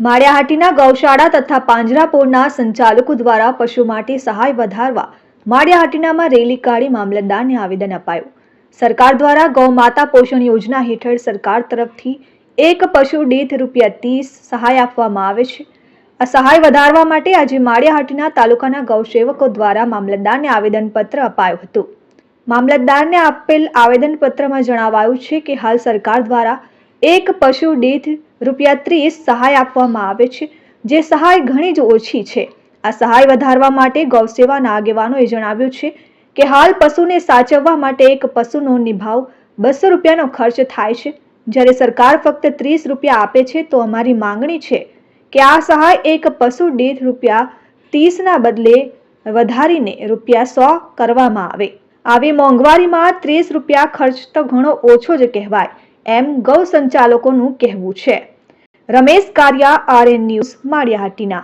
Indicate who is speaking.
Speaker 1: માળિયાહાટીના ગૌશાળા તથા પાંજરાપોળના સંચાલકો દ્વારા પશુ માટે સહાય વધારવા માળિયાહાટીનામાં રેલી કાઢી મામલતદારને આવેદન અપાયું. સરકાર દ્વારા ગૌ માતા પોષણ યોજના હેઠળ સરકાર તરફથી એક પશુ દીઠ રૂપિયા ત્રીસ સહાય આપવામાં આવે છે. આ સહાય વધારવા માટે આજે માળિયાહાટીના તાલુકાના ગૌસેવકો દ્વારા મામલતદારને આવેદનપત્ર અપાયું હતું. મામલતદારને આપેલ આવેદનપત્રમાં જણાવાયું છે કે હાલ સરકાર દ્વારા એક પશુ દીઠ રૂપિયા ત્રીસ સહાય આપવામાં આવે છે, જે સહાય ઘણી જ ઓછી છે. આ સહાય વધારવા માટે ગૌસેવાના આગેવાનોએ જણાવ્યું છે કે હાલ પશુને સાચવવા માટે એક પશુનો નિભાવ બસો રૂપિયાનો ખર્ચ થાય છે. જ્યારે સરકાર ફક્ત ત્રીસ રૂપિયા આપે છે, તો અમારી માંગણી છે કે આ સહાય એક પશુ દીઠ રૂપિયા ત્રીસના બદલે વધારીને રૂપિયા સો કરવામાં આવે. આવી મોંઘવારીમાં ત્રીસ રૂપિયા ખર્ચ તો ઘણો ઓછો જ કહેવાય, એમ ગૌ સંચાલકોનું કહેવું છે. Ramesh Kariya RN news Maliyahatina.